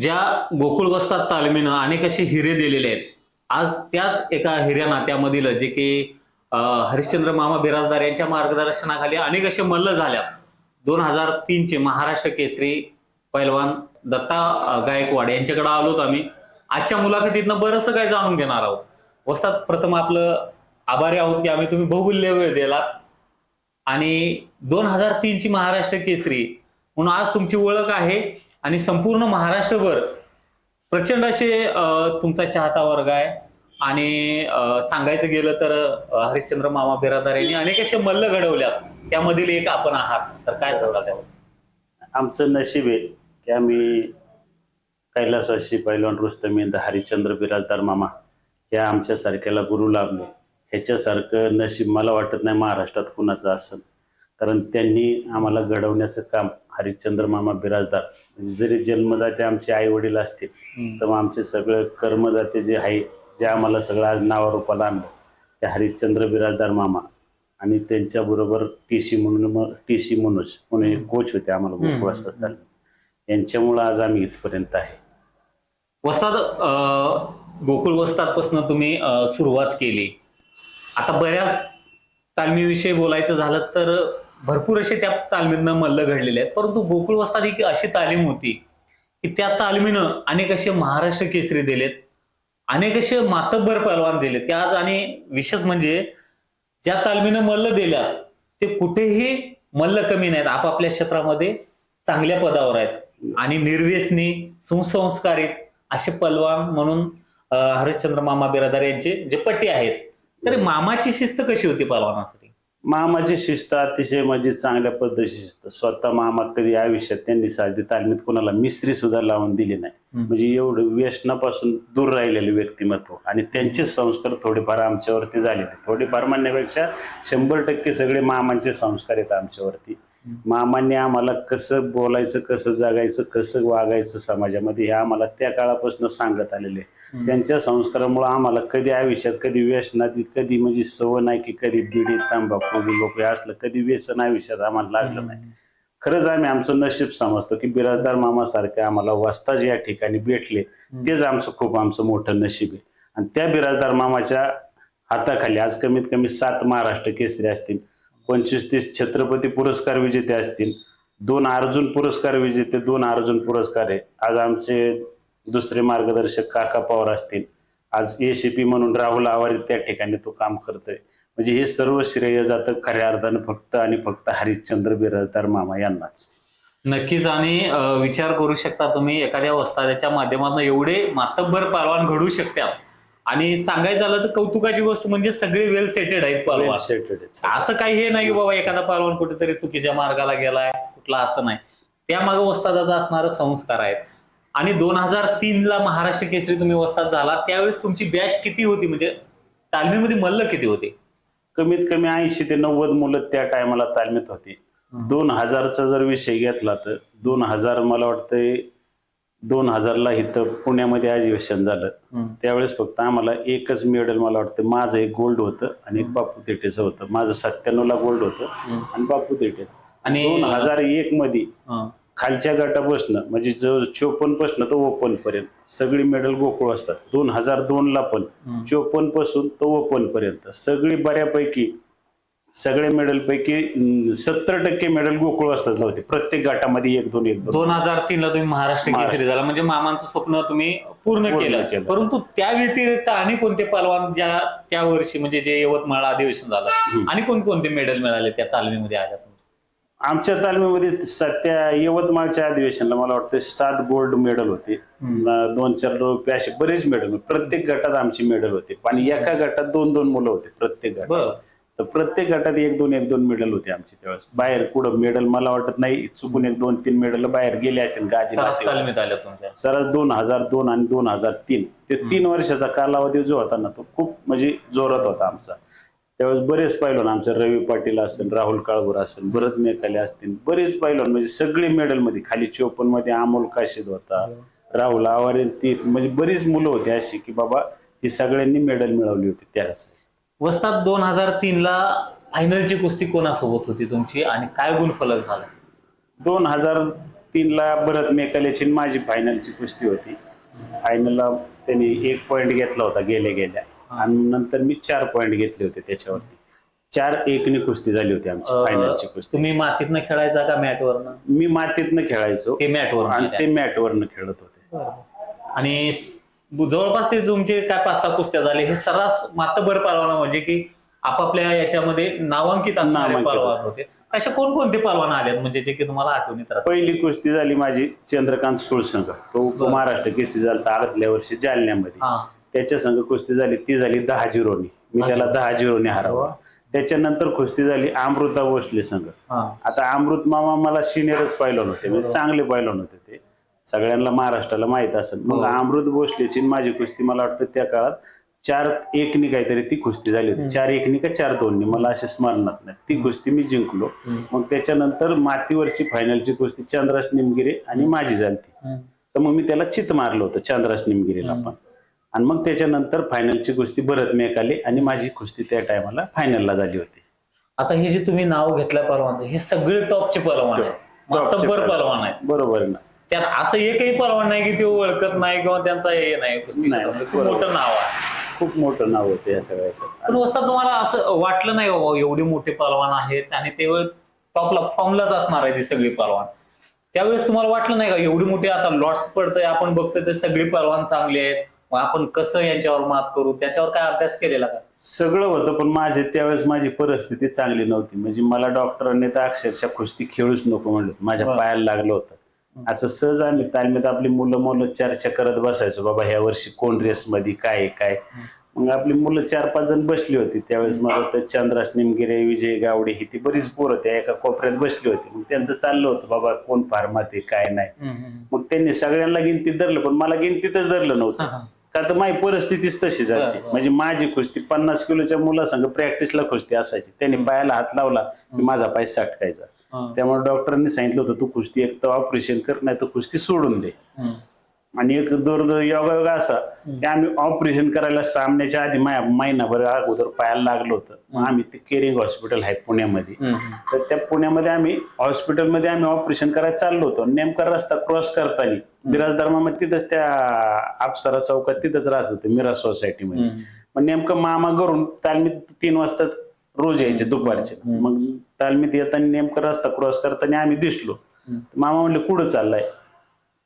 ज्या गोकुळ वस्तात तालमीनं अनेक असे हिरे दिलेले आहेत. आज त्याच एका हिऱ्या नात्यामधील जे की हरिश्चंद्र मामा बिराजदार यांच्या मार्गदर्शनाखाली अनेक असे मल्ल झाल्या. दोन हजार तीनचे महाराष्ट्र केसरी पैलवान दत्ता गायकवाड यांच्याकडे आलोत आम्ही. आजच्या मुलाखतीतनं बरंचसं काय जाणून घेणार आहोत. वस्तात प्रथम आपलं आभारी आहोत की आम्ही तुम्ही बहुमूल्य वेळ दिलात. आणि दोन हजार तीनची महाराष्ट्र केसरी म्हणून आज तुमची ओळख आहे. आणि संपूर्ण महाराष्ट्रभर प्रचंड असे तुमचा चाहता वर्ग आहे. आणि सांगायचं गेलं तर हरिश्चंद्र मामा बिरादार यांनी अनेक असे मल्ल घडवल्या त्यामधील एक आपण आहात. तर काय सांगाल त्यावर? आमचं नशीब आहे की आम्ही कैलासवासी पैलवान रुस्तमेंद हरिश्चंद्र बिराजदार मामा या आमच्यासारख्याला गुरु लाभले ह्याच्यासारखं नशीब मला वाटत नाही महाराष्ट्रात कुणाचं असं कारण त्यांनी आम्हाला घडवण्याचं काम हरिश्चंद्र मामा बिराजदार. जरी जन्मदाते आमचे आई वडील असतील तर मग आमचे सगळं कर्मदाते जे आहे जे आम्हाला सगळं आज नावारूपाला आणलं. ते हरिश्चंद्र बिराजदार मामा. आणि त्यांच्याबरोबर टी सी म्हणून मग टी सी मनोज म्हणून कोच होते आम्हाला. गोकुळ असतात यांच्यामुळं आज आम्ही इथपर्यंत आहे. वस्तात अं, गोकुळ वस्तादपासून तुम्ही सुरुवात केली. आता बऱ्याच तालमीविषयी बोलायचं झालं तर भरपूर असे त्या तालमीतनं मल्ल घडलेले आहेत. परंतु गोकुळ वस्ताद ही अशी तालीम होती की त्या तालमीनं अनेक असे महाराष्ट्र केसरी दिलेत अनेक असे मातब्बर पहलवान दिले ते आज आणि विशेष म्हणजे ज्या तालमीनं मल्ल दिल्या ते कुठेही मल्ल कमी नाहीत. आपापल्या क्षेत्रामध्ये चांगल्या पदावर आहेत. आणि निर्व्यसनी सुसंस्कारित असे पलवान म्हणून हरिश्चंद्र मामा बिरादार यांचे जे पट्टी आहेत. तर मामाची शिस्त कशी होती पलवानासाठी मामाची शिस्त अतिशय म्हणजे चांगल्या पद्धतीची शिस्त. स्वतः मामा कधी आयुष्यात त्यांनी साधी तालमीत कोणाला मिस्त्री सुद्धा लावून दिली नाही. म्हणजे एवढं व्यसनापासून दूर राहिलेले व्यक्तिमत्व. आणि त्यांचे संस्कार थोडेफार आमच्यावरती झालेले. थोडेफार म्हणण्यापेक्षा शंभर टक्के सगळे मामांचे संस्कार आहेत आमच्यावरती. मामांनी आम्हाला कसं बोलायचं कसं जगायचं कसं वागायचं समाजामध्ये हे आम्हाला त्या काळापासून सांगत आलेले. त्यांच्या संस्कारामुळे आम्हाला कधी आयुष्यात कधी व्यसनात कधी म्हणजे सवय नाही की कधी बिडी तांबाखू लोक असलं कधी व्यसन आयुष्यात आम्हाला लागलं नाही. खरंच आम्ही आमचं नशीब समजतो की बिराजदार मामासारखे आम्हाला वस्ताज या ठिकाणी भेटले. तेच आमचं खूप आमचं मोठं नशीब आहे. आणि त्या बिराजदार मामाच्या हाताखाली आज कमीत कमी सात महाराष्ट्र केसरी असतील. पंचवीस तीस छत्रपती पुरस्कार विजेते असतील. दोन अर्जुन पुरस्कार विजेते दोन अर्जुन पुरस्कार आहे. आज आमचे दुसरे मार्गदर्शक काका पवार असतील. आज एसीपी म्हणून राहुल आवारी त्या ठिकाणी तो काम करतोय. म्हणजे हे सर्व श्रेय जातं खऱ्या अर्थानं फक्त आणि फक्त हरिश्चंद्र बिराजदार मामा यांनाच. नक्कीच आणि विचार करू शकता तुम्ही एखाद्या वस्ताच्या माध्यमातून एवढे मातब्बर पालवान घडू शकतात. आणि सांगायचं झालं तर कौतुकाची गोष्ट म्हणजे सगळे वेल सेटेड आहेत पलवान आहेत. असं काही हे नाही की बाबा एखादा पहलवान कुठेतरी चुकीच्या मार्गाला गेलाय कुठला असं नाही. त्यामागे वस्तादाचा असणारा संस्कार आहेत. आणि दोन हजार तीन ला महाराष्ट्र केसरी तुम्ही वस्ताद झाला त्यावेळेस तुमची बॅच किती होती? म्हणजे तालमीमध्ये मल्ल किती होते? कमीत कमी ऐंशी ते नव्वद मुलं त्या टायमाला तालमीत होती. दोन हजारचा जर विषय घेतला तर दोन हजार मला वाटतंय दोन हजारला इथं पुण्यामध्ये अधिवेशन झालं. त्यावेळेस फक्त आम्हाला एकच मेडल मला वाटतं माझं एक गोल्ड होतं आणि एक बापू तेटेचं होतं. माझं सत्त्याण्णवला गोल्ड होतं आणि बापू तेटे आणि दोन हजार एक मध्ये. खालच्या गटापासून म्हणजे जो चोपन्नपासून तर ओपन पर्यंत सगळी मेडल गोकुळ असतात. दोन हजार दोन ला पण. चोपन्नपासून तो ओपन पर्यंत सगळी बऱ्यापैकी सगळ्या मेडल पैकी सत्तर टक्के मेडल गोकुळ असतात होते प्रत्येक गटामध्ये एक दोन एक दोन. हजार तीन ला तुम्ही महाराष्ट्र केसरी झाला. म्हणजे मामांचं स्वप्न तुम्ही पूर्ण केलं. परंतु त्या व्यतिरिक्त आणि कोणते पलवान ज्या त्या वर्षी म्हणजे जे यवतमाळ अधिवेशन झालं. आणि कोणकोणते मेडल मिळाले त्या तालमीमध्ये आल्या आमच्या तालमीमध्ये सध्या यवतमाळच्या अधिवेशनला मला वाटतं सात गोल्ड मेडल होते. दोन चार रुपये असे बरेच मेडल होते. प्रत्येक गटात आमची मेडल होते. आणि एका गटात दोन दोन मुलं होते प्रत्येक गटात. तर प्रत्येक गटात एक दोन एक दोन मेडल होते आमचे त्यावेळेस. बाहेर कुठं मेडल मला वाटत नाही. चुकून एक दोन तीन मेडल बाहेर गेले असतील गादी सरस तालमीत आल्या तुमच्या. सरस दोन हजार दोन आणि दोन हजार तीन. ते तीन वर्षाचा कालावधी जो होता ना तो खूप म्हणजे जोरात होता आमचा. त्यावेळेस बरेच पैलवान आमचे रवी पाटील असेल राहुल काळभोर असेल भरत मेकाले असतील बरेच पैलवान म्हणजे सगळे मेडलमध्ये खाली चोपनमध्ये अमोल काशीद होता राहुल आवारे ती म्हणजे बरीच मुलं होती अशी की बाबा ती सगळ्यांनी मेडल मिळवली होती त्याच वस्तात दोन हजार तीन ला फायनलची कुस्ती कोणासोबत होती तुमची आणि काय गुणफलक झाला? दोन हजार तीनला भरत मेकाल्याची आणि माझी फायनलची कुस्ती होती. फायनलला त्यांनी एक पॉईंट घेतला होता गेल्या गेल्या. आणि नंतर मी चार पॉईंट घेतले होते त्याच्यावरती. चार एकनी कुस्ती झाली होती आमची फायनलची कुस्ती. तुम्ही मातीतनं खेळायचा का मॅटवरनं? मी मातीतनं खेळायचो. ते मॅटवर आणि ते मॅटवरनं खेळत होते. आणि जवळपास ते तुमचे काय पाच सहा कुस्त्या झाले. हे सर्रास मातबर पलवान म्हणजे की आपापल्या याच्यामध्ये नामांकित असणारे नामांकित. पलवान होते. अशा कोणकोणते पलवान आले म्हणजे जे की तुम्हाला आठवणीत राहतात? पहिली कुस्ती झाली माझी चंद्रकांत सुळसंग तो उप महाराष्ट्र केसरी झाला आदल्या वर्षी जालन्यामध्ये. हा. त्याच्या संघ कुस्ती झाली ती झाली दहा झिरोनी मी त्याला दहा झिरोनी हरवला. त्याच्यानंतर कुस्ती झाली अमृता भोसले संघ हा. आता अमृत मामा मला सिनियरच पाहिलं होते. म्हणजे चांगले पाहिलं होते ते. सगळ्यांना महाराष्ट्राला माहीत असेल. मग अमृत भोसलेची आणि माझी कुस्ती मला वाटतं त्या काळात चार एकनी काहीतरी ती कुस्ती झाली होती. चार एकनी का चार दोननी मला असे स्मरणात नाही. ती कुस्ती मी जिंकलो. मग त्याच्यानंतर मातीवरची फायनलची कुस्ती चंद्रास निमगिरे आणि माझी झाली. तर मग मी त्याला चित मारलं होतं चंद्रास निमगिरीला पण. आणि मग त्याच्यानंतर फायनलची कुस्ती भरत मेकाले आणि माझी कुस्ती त्या टायमाला फायनलला झाली होती. आता हे जे तुम्ही नाव घेतलंय पलवान हे सगळे टॉपचे. पलवान आहेत. बरोबर आहे ना. त्यात असं एकही पलवान नाही की ते ओळखत नाही किंवा त्यांचा हे नाही कुस्ती नाही. खूप बरोबर. मोठं नाव आहे खूप मोठं नाव होतं या सगळ्याचं पण वस्ता तुम्हाला असं वाटलं नाही बाबा एवढे मोठे पलवान आहेत आणि ते टॉपला फॉर्मलाच असणार आहे ती सगळी पलवान त्यावेळेस तुम्हाला वाटलं नाही का एवढी मोठी आता लॉट्स पडतंय आपण बघतोय ते सगळी पलवान चांगले आहेत मग आपण कसं यांच्यावर मात करू त्याच्यावर काय अभ्यास केलेला का सगळं होतं पण माझे त्यावेळेस माझी परिस्थिती चांगली नव्हती म्हणजे मला डॉक्टरांनी तर अक्षरशः कुस्ती खेळूच नको म्हणलं. माझ्या बरं. पायाला लागलं होतं असं सहज आम्ही तालमीत आपली मुलं मुलं चर्चा करत बसायचो बाबा ह्या वर्षी कोण रेस मध्ये काय आहे, काय? मग आपली मुलं चार पाच जण बसली होती. त्यावेळेस मला वाटतं चंद्रास निमगिरे विजय गावडे ही ती बरीच पोरं त्या एका कोपऱ्यात बसली होती. मग त्यांचं चाललं होतं बाबा कोण फार्मात आहे काय नाही? मग त्यांनी सगळ्यांना गिनतीत धरलं पण मला गिनतीतच धरलं नव्हतं. का तर माझी परिस्थितीच तशी झाली. बरं. म्हणजे माझी कुस्ती पन्नास किलोच्या मुलासंग प्रॅक्टिसला कुस्ती असायची. त्यांनी पायाला हात लावला की माझा पाय सटकायचा त्यामुळे डॉक्टरांनी सांगितलं होतं तू कुस्ती एक तर ऑपरेशन कर नाही तर कुस्ती सोडून दे. आणि एक दुर्द योगा योगा असा की आम्ही ऑपरेशन करायला सामन्याच्या आधी मा- महिनाभर अगोदर पायाला लागलो होतं. मग आम्ही ते केरिंग हॉस्पिटल आहे पुण्यामध्ये. तर त्या पुण्यामध्ये आम्ही हॉस्पिटलमध्ये आम्ही ऑपरेशन करायला चाललो होतो. नेमका रस्ता क्रॉस करताना बिराजदार मामा तिथंच त्या अप्सरा चौकात तिथंच राहत होते मिरा सोसायटीमध्ये. मग नेमकं मामा घरून तालमीत तीन वाजता रोज यायचे दुपारचे. मग तालमीत येताना नेमकं रस्ता क्रॉस करताना आम्ही दिसलो. मामा म्हणले कुठं चाललाय?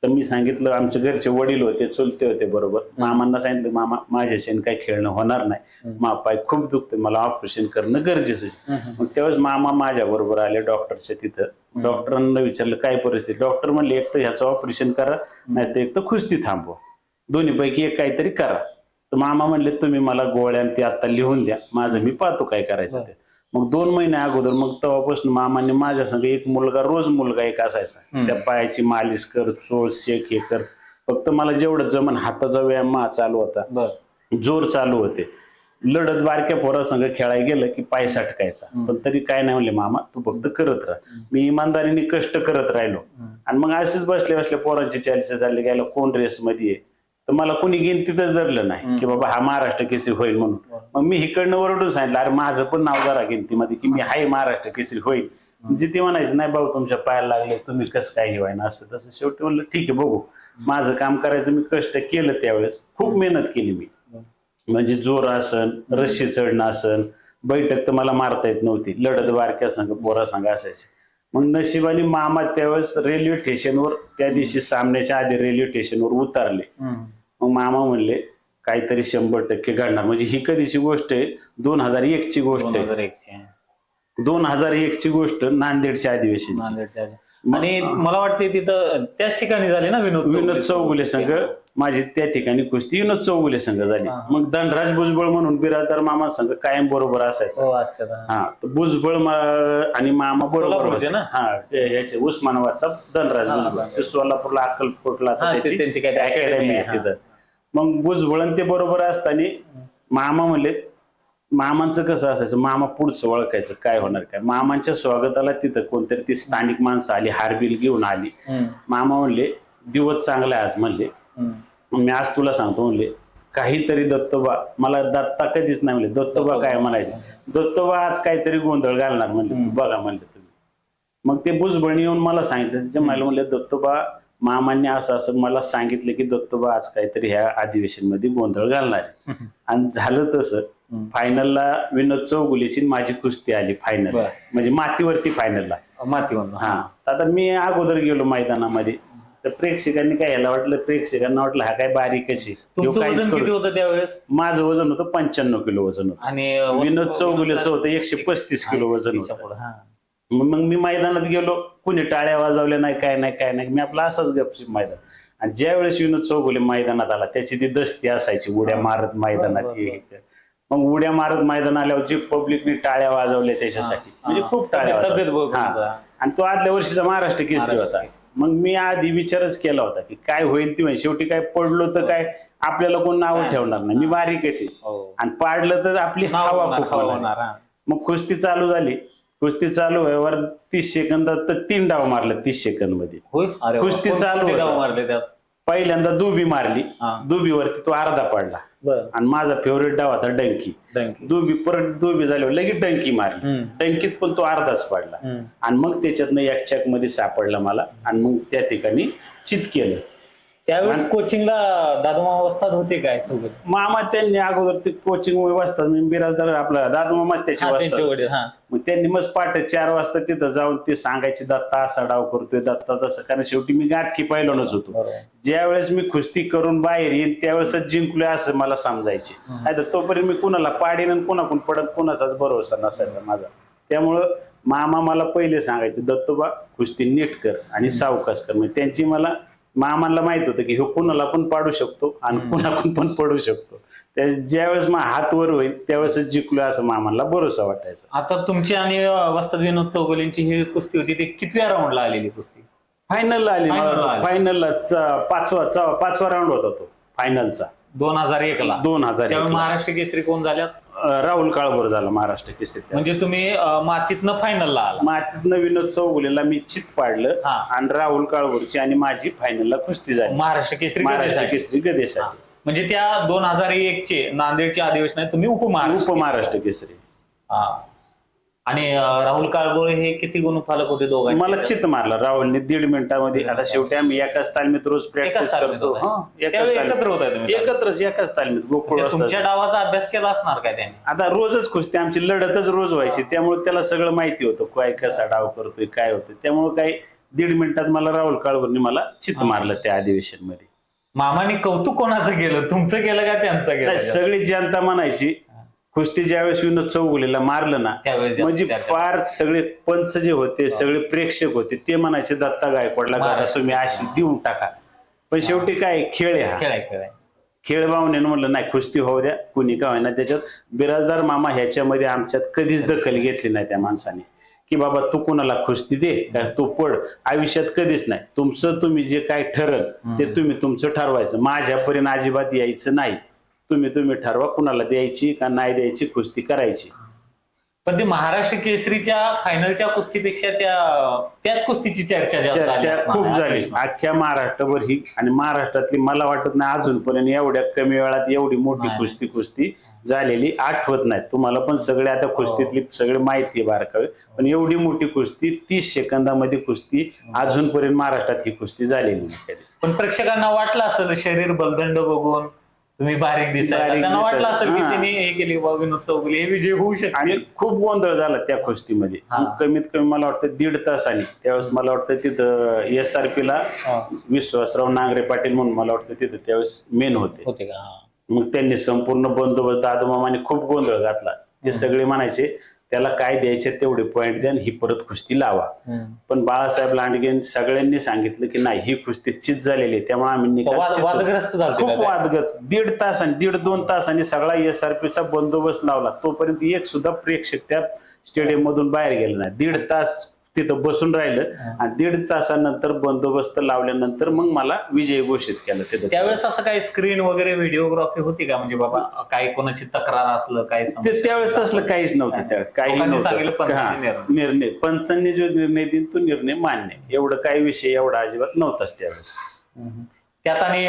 तर मी सांगितलं आमचे घरचे वडील होते चुलते होते बरोबर. मामांना सांगितलं मामा माझ्याशी काही खेळणं होणार नाही. मा पाय खूप दुखते मला ऑपरेशन करणं गरजेचं आहे." मग त्यावेळेस मामा माझ्या बरोबर आले डॉक्टरच्या तिथं. डॉक्टरांना विचारलं काय परिस्थिती? डॉक्टर म्हणले एक तर ह्याचं ऑपरेशन करा नाही तर एक तर कुस्ती थांबवा. दोन्ही पैकी एक काहीतरी करा. तर मामा म्हणले तुम्ही मला गोळ्या ते आता लिहून द्या. माझं मी पाहतो काय करायचं ते. मग दोन महिने अगोदर मग तेव्हापासून मामाने माझ्या संग एक मुलगा रोज मुलगा एक असायचा. त्या पायाची मालिश कर चोळ शेक हे कर. फक्त मला जेवढं जमन हाताचा व्यायाम मा चालू होता. जोर चालू होते. लढत बारक्या पोरासंग खेळायला गेलं की पाय सटकायचा. पण तरी काय नाही म्हणले मामा तू फक्त करत राह. मी इमानदारीने कष्ट करत राहिलो. आणि मग असेच बसले बसले पोरांची चालीस झाले गेला कोण रेस मध्ये तर मला कोणी गिनतीतच धरलं नाही की बाबा हा महाराष्ट्र केसरी होईल म्हणून. मग मी इकडनं ओरडून सांगितलं अरे माझं पण नाव जरा गिनतीमध्ये की मी हाय महाराष्ट्र केसरी होईल. म्हणजे ते म्हणायचं नाही भाऊ तुमच्या पायाला लागले तुम्ही कसं काय हे ना असं तसं शेवटी म्हणलं ठीक आहे बघू. माझं काम करायचं मी कष्ट केलं त्यावेळेस. खूप मेहनत केली मी. म्हणजे जोर आसन रस्सी चढणं आसन बैठक तर मला मारता येत नव्हती. लढत बारक्या संघ पोरा संघ असायचे. मग नशिबाने मामा त्यावेळेस रेल्वे स्टेशनवर त्या दिवशी सामन्याच्या आधी रेल्वे स्टेशनवर उतरले. मग मामा म्हणले काहीतरी शंभर टक्के घडणार म्हणजे ही कधीची गोष्ट आहे दोन हजार एक ची गोष्ट दोन आहे हजार एकशे दोन हजार एक ची गोष्ट नांदेडच्या अधिवेशन नांदेडच्या आधी. आणि मला वाटते तिथं त्याच ठिकाणी झाली ना विनोद विनोद चौगुले. संघ माझी त्या ठिकाणी कुस्ती विनोद चौगुले संघ झाली हा. मग धनराज भुजबळ म्हणून बिराजदार मामा संघ कायम बरोबर असायचा हो असतात हा. हा तर भुजबळ मा- आणि मामा बरोबर सोलापूरचे होते. ना? हा ते याचे उस्मानाबादचा धनराज हा, भुजबळ. ते सोलापूरला अक्कलकोटला आता हा, ते त्याची त्यांची काय academy अकॅडमी आहे, आहे तिथं मग भुजबळ आणि ते बरोबर असताना मामा म्हणले मामांचं कसं असायचं? मामा पुढचं ओळखायचं काय होणार काय? मामांच्या स्वागताला तिथं कोणतरी ती स्थानिक माणसं आली हारबिल घेऊन आली. मामा म्हणले दिवस चांगला आज म्हणले. मी आज तुला सांगतो म्हणले. काहीतरी दत्तोबा मला दत्ता कधीच नाही म्हणले. दत्तोबा काय म्हणायचे? दत्तोबा आज काहीतरी गोंधळ घालणार म्हणले. बघा म्हणले तुम्ही. मग ते बुजबळणी येऊन मला सांगितलं त्याच्या मला म्हणले दत्तोबा मामांनी असं असं मला सांगितलं की दत्तोबा आज काहीतरी ह्या अधिवेशनमध्ये गोंधळ घालणार आहे. आणि झालं तसं. फायनलला विनोद चौगुलेची माझी कुस्ती आली फायनल. म्हणजे मातीवरती फायनलला. माती म्हणून हा आता मी अगोदर गेलो मैदानामध्ये. तर प्रेक्षकांनी काय याला वाटलं? प्रेक्षकांना वाटलं हा काय करू- किती होतं त्यावेळेस? माझं वजन होतं पंच्याण्णव किलो वजन होतं. आणि विनोद चौगुलेचं होतं एकशे पस्तीस किलो वजन होतं. हा. मग मी मैदानात गेलो. कुणी टाळ्या वाजवल्या नाही काय नाही काय नाही. मी आपला असाच गपशीप मैदान. आणि ज्या वेळेस विनोद चौगुले मैदानात आला त्याची ती दस्ती असायची उड्या मारत मैदानात. मग उड्या मारत मैदान आल्यावर जी पब्लिकने टाळ्या वाजवल्या त्याच्यासाठी म्हणजे खूप टाळ्या हा. आणि तो आदल्या वर्षीचा महाराष्ट्र केसरी होता. मग मी आधी विचारच केला होता की काय होईल ती माहिती शेवटी काय पडलो तर काय आपल्याला कोण नाव? ठेवणार नाही. मी बारीकच आहे हो. आणि पाडलं तर आपली हवा होणार. मग कुस्ती चालू झाली. कुस्ती चालू व्हायवर तीस सेकंदात तर तीन डाव मारले तीस सेकंदमध्ये. होय? अरे वा. कुस्ती चालू होतं. डाव मारले त्यात? पहिल्यांदा दुबी मारली. हा. दुबीवरती तो अर्धा पडला. बर. आणि माझा फेवरेट डाव होता डंकी. डंकी. दुबी परत दुबी झाल्यावर लगेच डंकी मारली. हम्म. डंकीत पण तो अर्धाच पडला. हम्म. आणि मग त्याच्यातनं एक चॅकमध्ये सापडला मला. आणि मग त्या ठिकाणी चित केलं. त्यावेळेस कोचिंगला दादोमा अवस्थात होते काय मामा त्यांनी अगोदर ते कोचिंग वाजतात मी बिराजदार आपला दादू मामा त्याची हा, त्यांचे वाजतात वडील हा. मग त्यांनी मग पाठ चार वाजता तिथं जाऊन ते सांगायचे दत्ता असा डाव करतोय दत्ता तसं कारण शेवटी मी गाठकी पहिलवानच होतो. बरोबर. ज्या वेळेस मी कुस्ती करून बाहेर येईन त्यावेळेसच जिंकलोय असं मला समजायचे. नाही तर तोपर्यंत मी कुणाला पाडीन आणि कुणाकडून पडत कुणाचाच भरोसा नसायचा माझा. त्यामुळं मामा मला पहिले सांगायचे दत्तोबा कुस्ती नीट कर आणि सावकाश कर. म्हणजे त्यांची मला मामाला माहीत होतं की ह्यो कुणाला पण पाडू शकतो आणि कुणाकडून पण पडू शकतो. त्या ज्यावेळेस मग हात वर होईल त्यावेळेस जिंकलोय असं मामाला भरोसा वाटायचा. आता तुमची आणि वस्ताद विनोद चौगुलेंची ही कुस्ती होती ती कितव्या राऊंडला आलेली कुस्ती? फायनलला आली Final ला आली. फायनलला पाचवा च- पाचवा राऊंड होता तो फायनलचा दोन हजार एक ला. दोन हजार त्यावेळी. महाराष्ट्र केसरी कोण झाल्यात? राहुल काळभोर झाला महाराष्ट्र केसरी म्हणजे तुम्ही अं, मातीतनं फायनलला आला. मातीतनं विनोद चौगुलेला मी चित पाडलं हा. आणि राहुल काळभोरची आणि माझी फायनलला कुस्ती झाली. महाराष्ट्र केसरी महाराष्ट्र गदेसाठी. केसरी गदेसाठी म्हणजे त्या दोन हजार एक चे नांदेडच्या अधिवेशनात तुम्ही उपमहाराष्ट्र उपमहाराष्ट्र केसरी. हा. आणि अं, राहुल काळबोळे हे किती गुणफलक होते दोघांचे? मला चित मारला. राहुलने दीड मिनिटामध्ये आता शेवटी आम्ही एकाच तालमीत रोज प्रॅक्टिस तालमीत करतो. होता. हा, एकाच त्यावेळी तालमीत. एकत्र तुम्ही एकत्रच एकाच तालमीत. गोकुळ म्हणजे असतात. तुमच्या डावाचा अभ्यास केला असणार काय त्याने? आता रोजच कुस्ती आमची लढतच रोज व्हायची. त्यामुळे त्याला सगळं माहिती होतं. काय कसा डाव करतोय काय होतं त्यामुळे काही दीड मिनिटात मला राहुल काळवरनी मला चित मारलं त्या अधिवेशनमध्ये मामाने कौतुक कोणाचं केलं? तुमचं केलं का त्यांचं केलं? सगळी जनता म्हणायची कुस्ती ज्यावेळेस विनोद चौगुलेला मारलं ना त्यावेळेस जास्त म्हणजे चर्चा. फार सगळे पंच जे होते सगळे प्रेक्षक होते ते म्हणायचे दत्ता गायकवाडला महाराष्ट्र. तुम्ही अशी देऊन टाका. पण शेवटी काय खेळ आहे हा. खेळ भावनेनं म्हणलं नाही कुस्ती होऊ द्या कुणी का होईना त्याच्यात. बिराजदार मामा ह्याच्यामध्ये आमच्यात कधीच दखल घेतली नाही त्या माणसाने. की बाबा तू कुणाला कुस्ती दे का तू पड आयुष्यात कधीच नाही. तुमचं तुम्ही जे काय ठरल ते तुम्ही तुमचं ठरवायचं. माझ्यापर्यंत अजिबात यायचं नाही. तुम्ही तुम्ही ठरवा कुणाला द्यायची का नाही द्यायची कुस्ती करायची पण ते महाराष्ट्र केसरीच्या फायनलच्या कुस्तीपेक्षा त्या त्याच कुस्तीची चर्चा जास्त चर्चा असणार खूप आहे. झाली अख्ख्या महाराष्ट्रभर ही आणि महाराष्ट्रातली मला वाटत नाही अजूनपर्यंत एवढ्या कमी वेळात एवढी मोठी नाही. कुस्ती कुस्ती झालेली आठवत नाही तुम्हाला पण सगळे आता कुस्तीतली सगळे माहिती आहे बारकावे पण एवढी मोठी कुस्ती तीस सेकंदामध्ये कुस्ती अजूनपर्यंत महाराष्ट्रात ही कुस्ती झालेली नाही कधी. पण प्रेक्षकांना वाटलं असेल शरीर बलदंड बघून तुम्ही बारीक दिसायला बारीक त्यांना वाटलं दिसायला. असेल की हा. त्यांनी हे केली बाबा विनोद चौगुले. हे विजय होऊ शकते आणि खूप गोंधळ झाला त्या कुस्तीमध्ये. हा. कमीत कमी मला वाटतं दीड तासाने त्यावेळेस मला वाटतं तिथं एस आर पी ला विश्वासराव नांगरे पाटील म्हणून मला वाटतं तिथं त्यावेळेस मेन होते. होते का? हा. मग त्यांनी संपूर्ण बंदोबस्त दादूमामाने खूप गोंधळ घातला. ते सगळे म्हणायचे त्याला काय द्यायचे तेवढे पॉईंट द्या आणि ही परत कुस्ती लावा. पण बाळासाहेब लांडगे सगळ्यांनी सांगितलं की नाही ही कुस्ती चित झालेली आहे. त्यामुळे आम्ही खूप? वादग्रस्त. दीड तास आणि दीड दोन तासांनी सगळा एसआरपीचा बंदोबस्त लावला. तोपर्यंत एक सुद्धा प्रेक्षक त्या स्टेडियम मधून बाहेर गेला नाही. दीड तास तिथं बसून राहिलं आणि दीड तासानंतर बंदोबस्त लावल्यानंतर मग मला विजय घोषित केलं तिथं. त्यावेळेस असं काही स्क्रीन वगैरे व्हिडिओग्राफी होती का? म्हणजे बाबा काही कोणाची तक्रार असलं काय ते त्यावेळेस तसलं काहीच नव्हतं त्यावेळेस काही नव्हतं. निर्णय. निर्णय. पंचांनी जो निर्णय देईन तो निर्णय मान्य. एवढं काही विषय एवढा अजिबात नव्हताच त्यावेळेस. त्यात आणि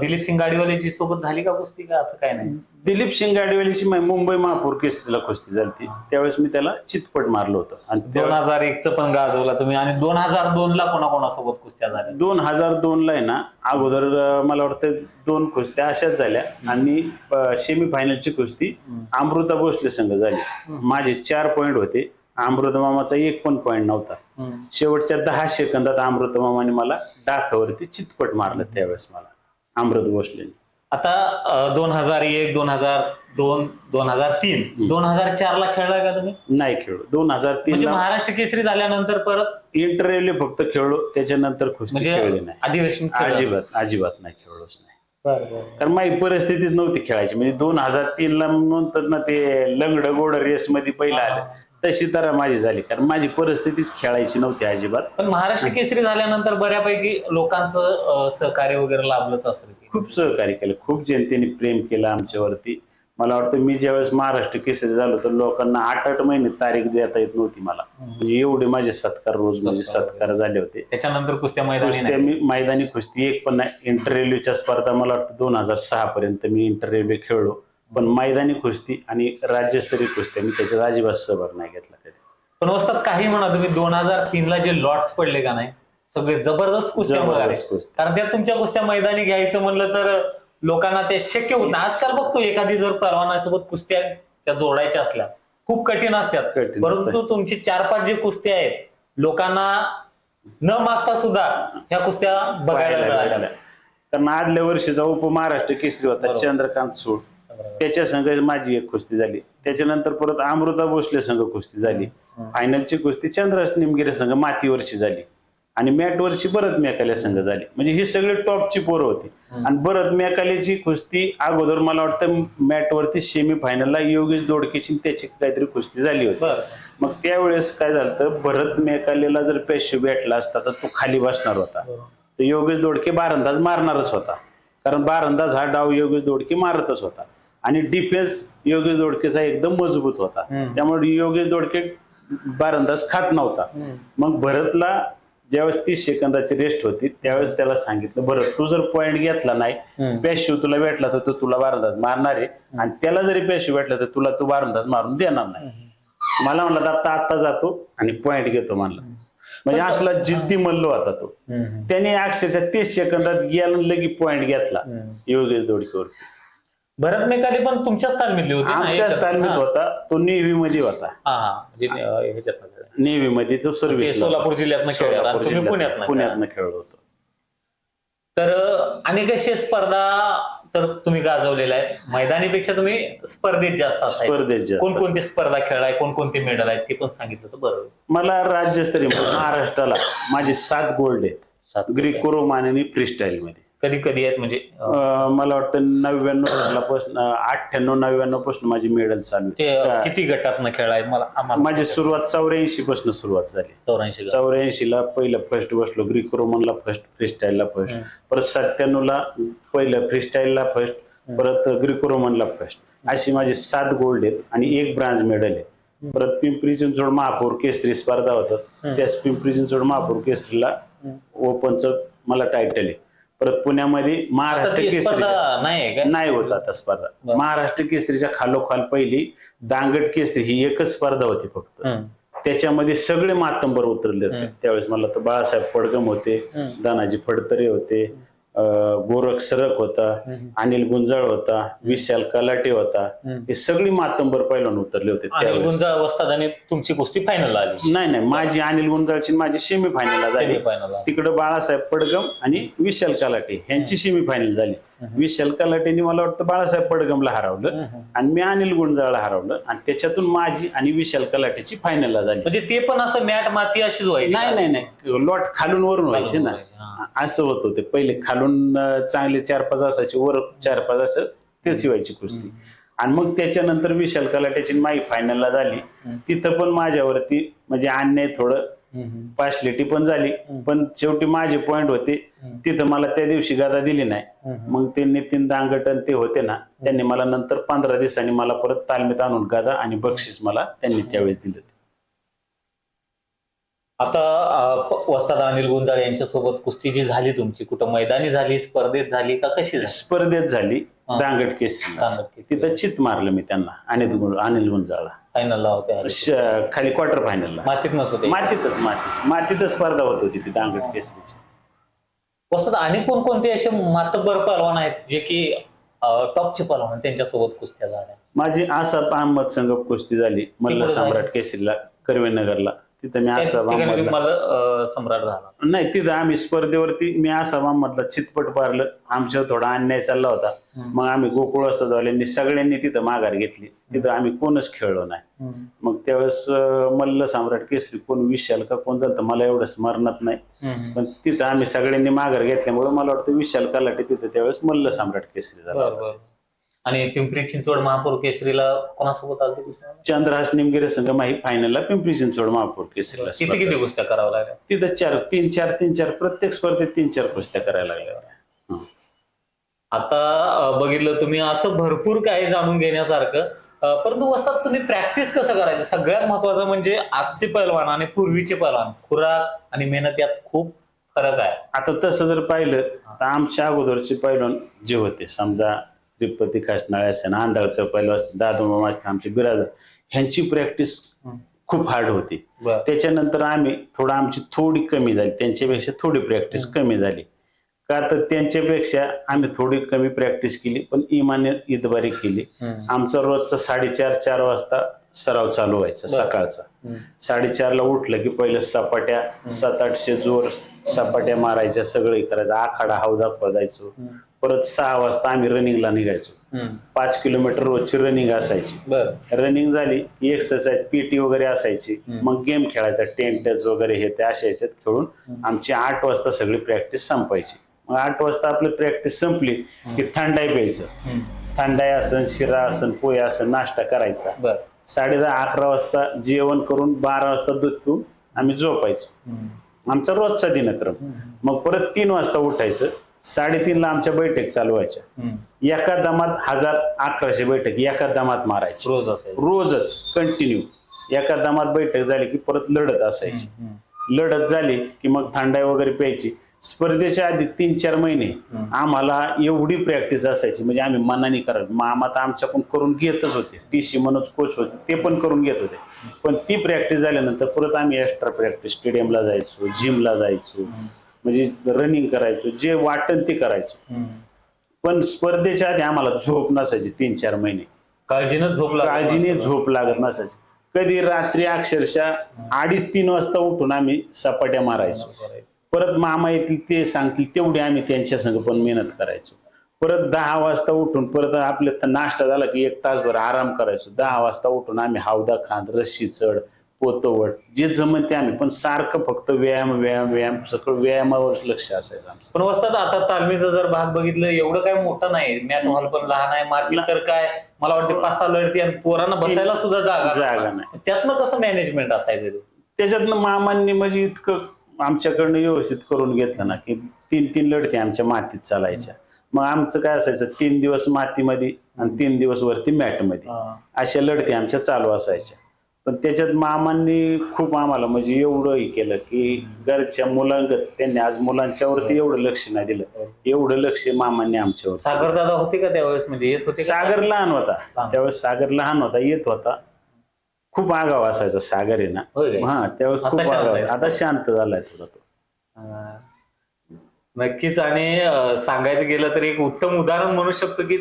दिलीप सिंग गाडीवाल्याची सोबत झाली का कुस्ती का असं काय नाही? दिलीप सिंग गाडीवालीची मै- मुंबई महापौर केसरीला कुस्ती झाली ती त्यावेळेस मी त्याला चितपट मारलं होतं. आणि दोन हजार एकचं पण गाजवला तुम्ही. आणि दोन हजार दोन ला कोणाकोणासोबत कुस्त्या झाल्या? दोन हजार दोन ला आहे ना अगोदर अं, मला वाटतं दोन कुस्त्या अशाच झाल्या. आणि सेमी फायनलची कुस्ती अमृता भोसले संघ झाली. माझे चार पॉईंट होते. अमृता मामाचा एक पण पॉईंट नव्हता. शेवटच्या दहा सेकंदात अमृता मामाने मला डाकावरती चितपट मारलं त्यावेळेस मला अमृत भोसलेने. आता दोन हजार एक दोन हजार दोन दोन हजार तीन. दोन हजार चार ला खेळला का तुम्ही? नाही खेळलो. दोन हजार तीन म्हणजे महाराष्ट्र केसरी झाल्यानंतर परत? इंटरव्ह्यू फक्त खेळलो त्याच्यानंतर खेळली म्हणजे नाही. अधिवेशन. अजिबात अजिबात नाही खेळलोच नाही. कारण माझी परिस्थितीच नव्हती खेळायची. म्हणजे दोन हजार तीन ला म्हणतात ना ते लंगड गोड रेस मध्ये पहिलं आलं. तशी तर माझी झाली. कारण माझी परिस्थितीच खेळायची नव्हती अजिबात. पण महाराष्ट्र केसरी झाल्यानंतर बऱ्यापैकी लोकांचं अं, सहकार्य वगैरे लाभलंच असेल. की. खूप सहकार्य केलं. खूप जनतेने प्रेम केलं आमच्यावरती. मला वाटतं मी ज्यावेळेस महाराष्ट्र केसरी झालो तर लोकांना आठ आठ महिने तारीख देता येत नव्हती मला. म्हणजे एवढे माझे सत्कार रोज म्हणजे सत्कार झाले होते. त्याच्यानंतर कुस्त्या मैदानी कुस्त्या नाही. मी मैदानी कुस्ती एक पण नाही इंटर रेल्वेच्या स्पर्धा मला वाटतं दोन हजार सहा पर्यंत मी इंटर रेल्वे खेळलो. पण मैदानी कुस्ती आणि राज्यस्तरीय कुस्त्या मी त्याच्यात अजिबात सहभाग नाही घेतला कधी. पण वस्तात काही म्हणा तुम्ही दोन हजार तीन ला जे लॉट्स पडले का नाही सगळे जबरदस्त कुस्त्या जबरदस्त वगैरे कुस्त्या. कारण त्या तुमच्या कुस्त्या मैदानी घ्यायचं म्हणलं तर लोकांना ते शक्य होत नाही. आजकाल बघतो एखादी जर परवानासोबत कुस्त्या त्या जोडायच्या असल्या खूप कठीण असतात. कठीण परंतु तुमची चार पाच जे कुस्त्या आहेत लोकांना न मागता सुद्धा ह्या कुस्त्या बघायला मिळाल्या. कारण आदल्या वर्षीचा उपमहाराष्ट्र केसरी होता चंद्रकांत सूड. त्याच्या संघ माझी एक कुस्ती झाली. त्याच्यानंतर परत अमृता भोसले संघ कुस्ती झाली. फायनलची कुस्ती चंद्रस निमगिरे संघ मातीवरची झाली. आणि मॅटवरची भरत मेकाले संघ झाली. म्हणजे ही सगळी टॉपची पोरं होती. आणि भरत मेकालेची कुस्ती अगोदर मला वाटतं मॅटवरती सेमी फायनलला योगेश दोडकेची त्याची काहीतरी कुस्ती झाली होती. मग त्यावेळेस काय झालं भरत मेकालेला जर पेशू भेटला असता तर तो खाली बसणार होता. तर योगेश दोडके बारंदाज मारणारच होता. कारण बारंदाज हा डाव योगेश दोडके मारतच होता. आणि डिफेन्स योगेश दोडकेचा एकदम मजबूत होता. त्यामुळे योगेश दोडके बारंदाज खात नव्हता. मग भरतला ज्यावेळेस तीस सेकंदाची रेस्ट होती त्यावेळेस त्याला सांगितलं भरत तू जर पॉईंट घेतला नाही. पॅशिव तुला भेटला तर तो तुला बारंदाज मारणार आहे. आणि त्याला जरी पॅशिव भेटला तर तुला तो बारंदाज मारून देणार नाही. मला म्हणलं आता आता जातो आणि पॉईंट घेतो म्हणला. म्हणजे असला जिद्दी मल्ल होता तो. त्याने अक्षरशः तीस सेकंदात गेला लगी पॉईंट घेतला. योगेश दोडकेवर. भरत मेकाले पण तुमच्याच तालमीतले होते ना? आमच्या एकच- तालमीत. होता. तो नेव्ही मध्ये होता. हा हा म्हणजे अं, ह्याच्यातनं खेळला. नेव्ही मध्ये तो ते सर्व्हिस सोलापूर जिल्ह्यातनं खेळला आणि तुम्ही पुण्यातनं पुण्यातनं खेळलो होतो. तर अनेक अशी स्पर्धा? तर तुम्ही गाजवलेल्या आहेत मैदानीपेक्षा तुम्ही स्पर्धेत जास्त स्पर्धेत जास्त. कोणकोणती स्पर्धा खेळलाय? कोणकोणते मेडल आहेत ते पण सांगितलं तर बरं. होईल. मला राज्यस्तरीय महाराष्ट्राला माझे सात गोल्ड आहेत. सात ग्रीको रोमान आणि फ्रीस्टाईल मध्ये कधी कधी आहेत म्हणजे अं, मला वाटतं नव्याण्णवपासून अठ्ठ्याण्णव नव्याण्णवपासून माझी मेडल चालू ते आहे. अं, किती गटातनं खेळाय मला आम्हाला माझी सुरुवात चौऱ्याऐंशी पासून सुरुवात झाली. चौऱ्याऐंशी गट. चौऱ्याऐंशी ला पहिलं फर्स्ट बसलो ग्रीक रोमनला फर्स्ट फ्रीस्टाईलला फर्स्ट परत सत्त्याण्णव ला पहिलं फ्रीस्टाईलला फर्स्ट परत ग्रीक रोमनला फर्स्ट अशी माझी सात गोल्ड आहेत आणि एक ब्रांज मेडल आहे. परत पिंपरी चिंचवड महापौर केसरी स्पर्धा होतात त्याच पिंपरी चिंचवड महापौर केसरीला ओपनचं मला टायटल आहे. परत पुण्यामध्ये आता महाराष्ट्र ती केसरी स्पर्धा नाही आहे काय नाही होत आता स्पर्धा. महाराष्ट्र केसरीच्या खालोखाल पहिली दांगड केसरी ही एकच स्पर्धा होती फक्त. हम्म. त्याच्यामध्ये सगळे मातंबर उतरले होते त्यावेळेस मला तर बाळासाहेब फडगम होते दानाजी फडतरे होते गोरख सरक होता अनिल गुंजाळ होता विशाल कलाटे होता हे सगळी मातंबर पहिलवान उतरले होते त्यावेळेस. गुंजाळ वस्ताद आणि तुमची कुस्ती फायनल आली. नाही नाही माझी अनिल गुंजाळची आणि माझी सेमी फायनल झाली. सेमीफायनल तिकडं बाळासाहेब पडगम आणि विशाल कलाटे यांची सेमी फायनल झाली. विशाल कलाटेने मला वाटतं बाळासाहेब पडगमला हरवलं आणि मी अनिल गुंजाळला हरवलं आणि त्याच्यातून माझी आणि विशाल कलाटेची फायनलला झाली. म्हणजे ते पण असं मॅट माती अशीच व्हायची नाही नाही नाही. लॉट खालून वरून व्हायचे ना. असं होत होते. पहिले खालून चांगले चार पाच असायचे वर चार पाच असं ते शिवायची कुस्ती. आणि मग त्याच्यानंतर विशाल कलाट्याची माई फायनलला झाली. तिथं पण माझ्यावरती म्हणजे अन्याय थोडं हम्म. पाचलेटी पण झाली पण शेवटी माझे पॉइंट होते. तिथं मला त्या दिवशी गादा दिली नाही. मग ते नितीन दांगटन ते होते ना त्यांनी मला नंतर पंधरा दिवसांनी मला परत तालमीत आणून गादा आणि बक्षीस मला त्यांनी त्यावेळेस दिलं. आता वस्ताद अनिल गुंजाळ यांच्यासोबत कुस्ती जी झाली तुमची कुठं मैदानी झाली स्पर्धेत झाली का कशी झाली? स्पर्धेत झाली. दांगट केसरी. तिथं चित मारलं मी त्यांना अनिल गुं- अनिल गुंजाळला. फायनलला होते. श- खाली क्वार्टर फायनलला मातीत नसते मातीतच माती मातीतच स्पर्धा होत होती ती दांगट केसरीची. वस्ताद आणि कोणकोणते असे मातब्बर पहलवान आहेत जे की टॉपचे पहलवान आहेत, त्यांच्यासोबत कुस्त्या झाल्या? माझी आसाफ अहमद संघ कुस्ती झाली मल्ल झाली? सम्राट केसरीला कर्वेनगरला तिथं मी त्या आसाफ ठिकाणी अहमदला तुम्हाला अं, सम्राट झाला नाही तिथं आम्ही स्पर्धेवरती मी आसाफ अहमदला चितपट पारलं. आमच्यावर थोडा अन्याय चालला होता. हम्म. मग आम्ही गोकुळ वाल्यांनी सगळ्यांनी तिथं माघार घेतली. तिथं आम्ही कोणच खेळलो नाही. मग त्यावेळेस अं, मल्ल सम्राट केसरी कोण विशाल का कोण झालं मला एवढं स्मरणात नाही. पण तिथं आम्ही सगळ्यांनी माघार घेतल्यामुळे मला वाटतं विशाल कलाटे तिथं त्यावेळेस मल्ल सम्राट केसरी झाला बरं बरं. आणि पिंपरी चिंचवड महापौर केसरीला कोणासोबत आलते कुस्त्या? चंद्रहास निमगिरे संघ माही फायनलला पिंपरी चिंचवड महापौर केसरीला किती स्पर्धा. किती कुस्त्या कराव्या लागल्या तिथं चार तीन चार तीन चार प्रत्येक स्पर्धेत तीन चार कुस्त्या करायला लागल्या. आता अं, बघितलं तुम्ही असं भरपूर काही जाणून घेण्यासारखं अं, परंतु वस्तात तुम्ही प्रॅक्टिस कसं करायचं सगळ्यात महत्वाचं म्हणजे आजचे पैलवान आणि पूर्वीचे पैलवान खुराक आणि मेहनत यात खूप फरक आहे आता तसं जर पाहिलं तर आमच्या अगोदरचे पैलवान जे होते समजा श्रीपती खासनाळे असेल आंधळकर पैलवान असतील, दादू मामा असतील, आमचे बिराजर ह्यांची प्रॅक्टिस. खूप हार्ड होती त्याच्यानंतर आम्ही थोडं आमची थोडी कमी झाली त्यांच्यापेक्षा थोडी प्रॅक्टिस कमी झाली का तर त्यांच्यापेक्षा आम्ही थोडी कमी प्रॅक्टिस केली पण इमाने इतबारी केली. आमचा रोजचा साडेचार चार वाजता सराव चालू व्हायचा. सकाळचा. साडेचारला उठलं की पहिलं सपाट्या सात आठशे जोर सपाट्या मारायच्या सगळे करायचं आखाडा हौदा हम्म. परत सहा वाजता आम्ही रनिंगला निघायचो. पाच किलोमीटर रोजची रनिंग असायची. रनिंग झाली की एक्सरसाइज पीटी वगैरे असायची. मग गेम खेळायचा टेंटच वगैरे हे ते अशा याच्यात खेळून आमची आठ वाजता सगळी प्रॅक्टिस संपायची. मग आठ वाजता आपली प्रॅक्टिस संपली की थंडाई प्यायचं. थंडाई असन शिरा असन पोहे असन नाश्ता करायचा. साडे दहा अकरा वाजता जेवण करून बारा वाजता दूध पिऊन आम्ही झोपायचो. आमचा रोजचा दिनक्रम. मग परत तीन वाजता उठायचं. साडेतीनला आमच्या बैठक चालू व्हायच्या. एका दमात हजार अकराशे बैठक एका दमात मारायची. रोज असेल रोजच कंटिन्यू एका दमात बैठक झाली की परत लढत असायची. लढत झाली की मग थंडाई वगैरे प्यायची. स्पर्धेच्या आधी तीन चार महिने आम्हाला एवढी प्रॅक्टिस असायची. म्हणजे आम्ही मनाने करत मामा तर आमच्याकडून करून घेतच होते. टी सी मनोज कोच होते ते पण करून घेत होते. पण ती प्रॅक्टिस झाल्यानंतर परत आम्ही एक्स्ट्रा प्रॅक्टिस स्टेडियमला जायचो जिमला जायचो. म्हणजे रनिंग करायचो जे वाटन ते करायचो. पण स्पर्धेच्या आधी आम्हाला झोप नसायची तीन चार महिने. काळजीनं झोप लागत काळजीने. झोप लागत नसायची. कधी रात्री अक्षरशः अडीच तीन वाजता उठून आम्ही सपाट्या मारायचो. परत मामा येतील ते सांगतील तेवढे आम्ही त्यांच्या संग पण मेहनत करायचो. परत दहा वाजता उठून परत आपले त- नाश्ता झाला की एक तासभर आराम करायचो. दहा वाजता उठून आम्ही हावदा खांद रस्सी चढ पोतवड जे जमन ते आम्ही. पण सारखं फक्त व्यायाम व्यायाम व्यायाम सगळं व्यायामावर लक्ष असायचं आमचं. पण वस्तात आता तालमीचा जर भाग बघितलं एवढं काय मोठं नाही. मॅट हॉल पण लहान आहे माती तर काय मला वाटतं पाच सहा लढती आणि पोरांना बसायला सुद्धा जागा जागा नाही. त्यातनं कसं मॅनेजमेंट असायचं ते? त्याच्यातनं मामांनी म्हणजे इतकं आमच्याकडनं व्यवस्थित करून घेतलं ना की तीन तीन लढके आमच्या मातीत चालायच्या. मग आमचं काय असायचं तीन दिवस मातीमध्ये आणि तीन दिवस वरती मॅटमध्ये. हा. अशा लढके आमच्या चालू असायच्या. पण त्याच्यात मामांनी खूप आम्हाला म्हणजे एवढं हे केलं की घरच्या मुलांगत त्यांनी आज मुलांच्यावरती एवढं लक्ष नाही दिलं एवढं लक्ष मामांनी आमच्यावर सागर दादा होते का त्यावेळेस म्हणजे येत होते का? सागर लहान होता. त्यावेळेस सागर लहान होता येत होता खूप आगाव असायचा सागर आहे ना होय काय? हा त्यावेळेस आता खूप शांत आगाव आहे. आता शांत झालाय थोडा तो हा. नक्कीच आणि अं, सांगायचं गेलं तर एक उत्तम उदाहरण म्हणू शकतो की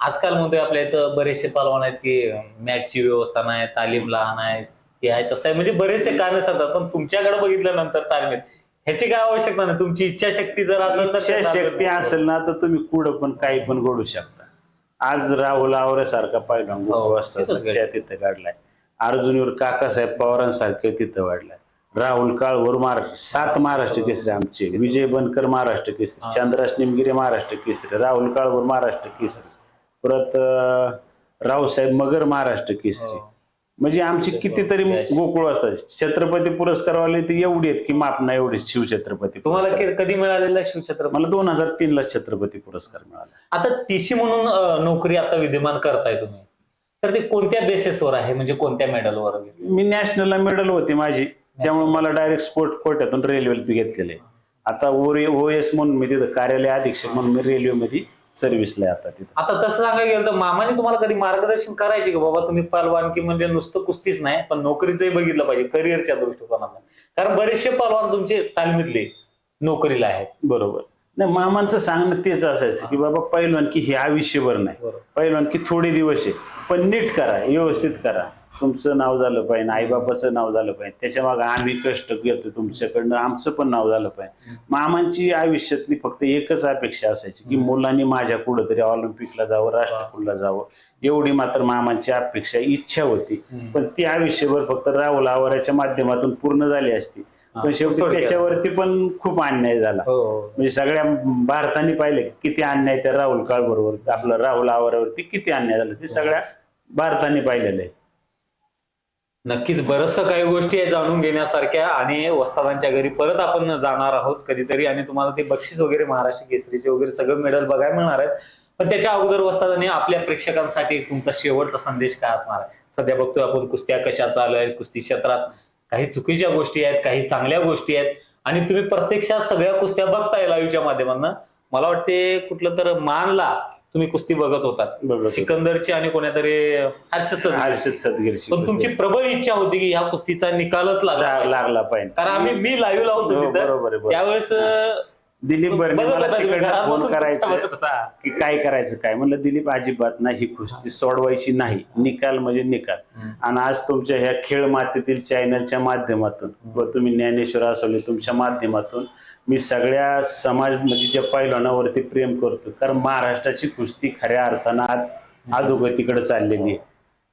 आजकाल म्हणतोय आपल्या इथं बरेचसे पालवान आहेत की मॅचची व्यवस्था नाही तालीम लहान आहे हे आहे तसं आहे. म्हणजे बरेचसे कारण सांगतात. पण तुमच्याकडे बघितल्यानंतर तालमीत ह्याची काय आवश्यकता नाही. तुमची इच्छाशक्ती जर असेल तर शक्ती असेल ना तर तुम्ही कुठं पण काही पण घडू शकता. आज राहुल आवऱ्यासारखा पाहिला हो. त्या तिथं काढलाय अर्जुनीवर काकासाहेब पवारांसारखे तिथं वाढलाय. राहुल काळवर महाराष्ट्र सात महाराष्ट्र केसरी आमचे. विजय बनकर महाराष्ट्र केसरी चंद्रास निमगिरे महाराष्ट्र केसरी राहुल काळवर महाराष्ट्र केसरी. परत रावसाहेब मगर महाराष्ट्र केसरी हो. म्हणजे आमची कितीतरी. गोकुळ असतात. छत्रपती पुरस्कारवाले ते एवढे आहेत की माप नाही एवढे शिवछत्रपती तुम्हाला. के- कधी मिळालेला शिवछत्रपती? मला दोन हजार तीन ला छत्रपती पुरस्कार मिळाला. आता टीसी म्हणून अं, नोकरी आता विद्यमान करताय तुम्ही. तर ते कोणत्या बेसिसवर आहे? म्हणजे कोणत्या मेडलवर मी नॅशनलला मेडल होती माझी. त्यामुळे मला डायरेक्ट स्पोर्ट कोट्यातून रेल्वेला घेतलेलं. आता ओ एस म्हणून मी तिथं कार्यालय अधीक्षक म्हणून मी रेल्वेमध्ये सर्व्हिसला आहे आता तिथं. आता तसं सांगायला गेलं तर मामाने तुम्हाला कधी मार्गदर्शन करायचे का? बाबा तुम्ही पलवानकी म्हणजे नुसतं कुस्तीच नाही पण नोकरीचंही बघितलं पाहिजे करिअरच्या दृष्टिकोनातून. कारण बरेचसे पलवान तुमचे तालमीतले नोकरीला आहेत. बरोबर. नाही मामांचं सांगणं तेच असायचं की बाबा पहिलवानकी हे आयुष्यभर नाही. बरोबर. पहिलवानकी थोडे दिवस आहे पण नीट करा व्यवस्थित करा. तुमचं नाव झालं पाहिजे आईबापाचं नाव झालं पाहिजे. त्याच्यामागे आम्ही कष्ट घेतो तुमच्याकडनं आमचं पण नाव झालं पाहिजे. मामांची आयुष्यातली फक्त एकच अपेक्षा असायची की मुलांनी माझ्या पुढे तरी ऑलिम्पिकला जावं राष्ट्रकुलला जावं. एवढी मात्र मामांची अपेक्षा इच्छा होती. पण ती आयुष्यभर फक्त राहुल आवाराच्या माध्यमातून पूर्ण झाली असती. पण शेवटी. त्याच्यावरती पण खूप अन्याय झाला. हो. म्हणजे सगळ्या भारताने पाहिले किती अन्याय त्या राहुल काळ बरोबर आपलं राहुल आवारावरती किती अन्याय झाला ते सगळ्या भारताने पाहिलेलं आहे. नक्कीच बरचसं काही गोष्टी आहे जाणून घेण्यासारख्या आणि वस्तादांच्या घरी परत आपण जाणार आहोत कधीतरी आणि तुम्हाला ते बक्षीस वगैरे महाराष्ट्र केसरीचे वगैरे सगळं मेडल बघायला मिळणार आहेत. पण त्याच्या अगोदर वस्तादांनी आपल्या प्रेक्षकांसाठी तुमचा शेवटचा संदेश काय असणार आहे? सध्या बघतोय आपण कुस्त्या कशा चालू आहेत कुस्ती क्षेत्रात काही चुकीच्या गोष्टी आहेत काही चांगल्या गोष्टी आहेत आणि तुम्ही प्रत्यक्षात सगळ्या कुस्त्या बघताय लाईव्हच्या माध्यमांना मला वाटते कुठलं तर मानला तुम्ही कुस्ती बघत होतो. सिकंदरची आणि कोणातरी हर्षद सदगीर. हर्षद सदगीरशी पण तुमची प्रबळ इच्छा होती की ह्या कुस्तीचा निकालच लागला पाहिजे. कारण आम्ही मी लाईव्ह लावतो हो, आहे, बरोबर. त्यावेळेस दिलीप होता फोन करायचं होता. की काय करायचं काय म्हणलं दिलीप अजिबात नाही ही कुस्ती सोडवायची नाही निकाल म्हणजे निकाल. आणि आज तुमच्या ह्या खेळ मातेतील चॅनलच्या माध्यमातून व तुम्ही ज्ञानेश्वर असवले तुमच्या माध्यमातून मी सगळ्या समाज म्हणजे ज्या पैलवानावरती प्रेम करतो कारण महाराष्ट्राची कुस्ती खऱ्या अर्थानं आज अधोगतीकडे चाललेली आहे.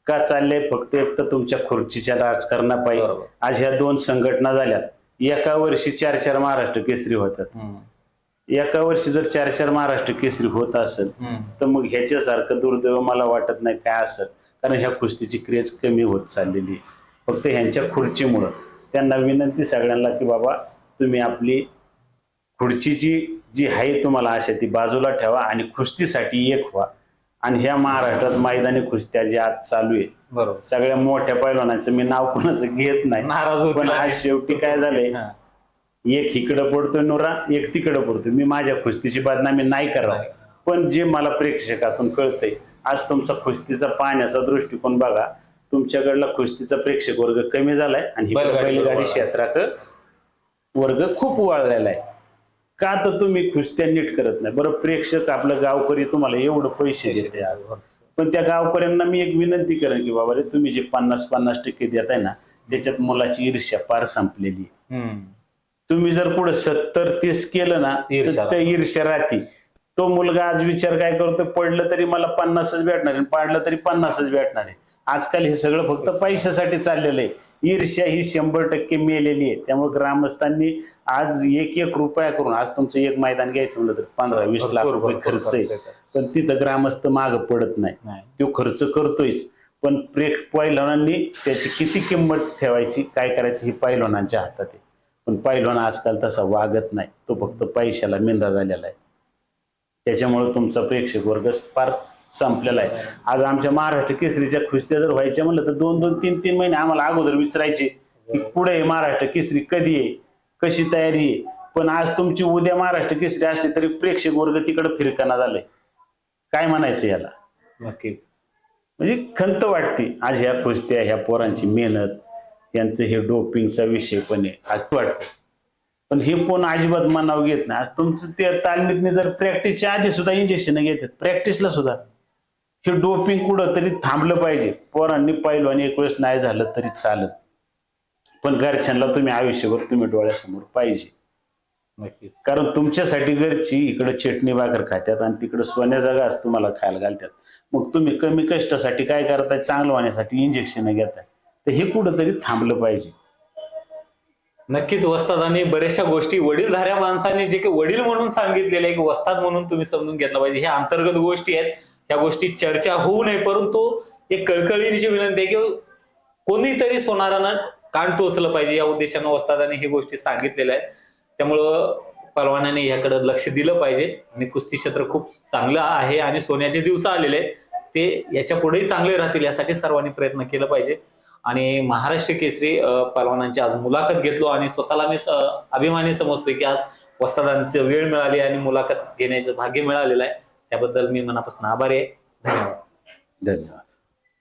का चालले फक्त एक तर तुमच्या खुर्चीच्या राजकारणापायी. बरोबर. आज ह्या दोन संघटना झाल्यात. एका वर्षी चार चार महाराष्ट्र केसरी होतात. एका वर्षी जर चार चार महाराष्ट्र केसरी होत असेल. तर मग ह्याच्यासारखं दुर्दैव मला वाटत नाही काय असेल. कारण ह्या कुस्तीची क्रेज कमी होत चाललेली आहे. फक्त ह्यांच्या खुर्चीमुळं. त्यांना विनंती सगळ्यांना की बाबा तुम्ही आपली खुर्चीची जी आहे तुम्हाला आशा ती बाजूला ठेवा आणि कुस्तीसाठी एक व्हा. आणि ह्या महाराष्ट्रात मैदानी कुस्त्या जी आज चालू आहे बरोबर. सगळ्या मोठ्या पैलवानाचं मी नाव कोणाचं घेत नाही. नाराज होतील पण आज शेवटी काय झालंय. एक इकडं पडतोय नोरा एक तिकडं पडतोय. मी माझ्या कुस्तीची बदनामी नाही नाही. पण जे मला प्रेक्षकातून कळतंय आज तुमचा कुस्तीचा पाहण्याचा दृष्टिकोन बघा. तुमच्याकडला कुस्तीचा प्रेक्षक वर्ग कमी झालाय आणि बैलगाडी क्षेत्रात वर्ग खूप वाढलेला आहे. का तर तुम्ही कुस्त्या नीट करत नाही? बरं प्रेक्षक आपलं गावकरी तुम्हाला एवढं पैसे देते आज. पण त्या गावकऱ्यांना मी एक विनंती करेन की बाबा रे तुम्ही जे पन्नास पन्नास टक्के देताय ना त्याच्यात मुलाची ईर्ष्या पार संपलेली. आहे. तुम्ही जर पुढे सत्तर तीस केलं ना तर त्या ईर्ष्या राहती. तो मुलगा आज विचार काय करतो पडलं तरी मला पन्नासच भेटणार आहे पाडलं तरी पन्नासच भेटणार आहे. आजकाल हे सगळं फक्त पैशासाठी चाललेलं आहे. ईर्ष्या ही शंभर टक्के मेलेली आहे. त्यामुळे ग्रामस्थांनी आज एक एक रुपया करून आज तुमचं एक मैदान घ्यायचं म्हणलं तर पंधरा वीस लाख रुपये खर्च आहे. पण तिथं ग्रामस्थ माग पडत नाही. तो खर्च करतोयच. पण प्रेक पैलवानांनी त्याची किती किंमत ठेवायची काय करायची ही पैलवानांच्या हातात आहे. पण पैलवान आजकाल तसा वागत नाही. तो फक्त पैशाला मेंढा झालेला आहे. त्याच्यामुळे तुमचा प्रेक्षक वर्ग फार संपलेला आहे. आज आमच्या महाराष्ट्र केसरीच्या कुस्त्या जर व्हायच्या म्हणलं तर दोन दोन तीन तीन महिने आम्हाला अगोदर विचारायचे की पुढे महाराष्ट्र केसरी कधी आहे? कशी तयारी आहे? पण आज तुमची उद्या महाराष्ट्र केसरी असली तरी प्रेक्षक वर्ग तिकडे फिरकाना झालंय. काय म्हणायचं याला? नक्कीच. म्हणजे खंत वाटते. आज ह्या कुस्त्या ह्या पोरांची मेहनत यांचं हे डोपिंगचा विषय पण आहे. आज वाटतं. पण हे कोण अजिबात मनाव घेत नाही. आज तुमचं ते तालमीतने जर प्रॅक्टिसच्या आधी सुद्धा इंजेक्शन घेतात. प्रॅक्टिसला सुद्धा. हे डोपिंग कुठं तरी थांबलं पाहिजे. पोरांनी पाहिलं आणि एक वेळेस नाही झालं तरी चालत पण घरच्यांना तुम्ही आयुष्यभर तुम्ही डोळ्यासमोर पाहिजे. नक्कीच. कारण तुमच्यासाठी घरची इकडे चटणी भाकर खात्यात आणि तिकडे सोन्याचा घास तुम्हाला खायला घालतात. मग तुम्ही कमी कष्टासाठी काय करताय? चांगलं होण्यासाठी इंजेक्शन घेताय. तर हे कुठंतरी थांबलं पाहिजे. नक्कीच वस्तात आणि बऱ्याचशा गोष्टी वडीलधाऱ्या माणसाने जे काही वडील म्हणून सांगितलेले की वस्ताद म्हणून तुम्ही समजून घेतलं पाहिजे. ह्या अंतर्गत गोष्टी आहेत. या गोष्टी चर्चा होऊ नये परंतु एक कळकळीची विनंती आहे की कोणीतरी सोनारानं कान टोचलं पाहिजे या उद्देशानं वस्तादाने ही गोष्टी सांगितलेल्या आहेत. त्यामुळं परवान्याने याकडे लक्ष दिलं पाहिजे. आणि कुस्ती क्षेत्र खूप चांगलं आहे आणि सोन्याचे दिवस आलेले ते याच्या पुढेही चांगले राहतील यासाठी सर्वांनी प्रयत्न केला पाहिजे. आणि महाराष्ट्र केसरी परवानांची आज मुलाखत घेतलो आणि स्वतःला मी अभिमानी समजतोय की आज वस्तादांची वेळ मिळाली आणि मुलाखत घेण्याचं भाग्य मिळालेलं आहे. त्याबद्दल मी मनापासून आभारी आहे. धन्यवाद. धन्यवाद.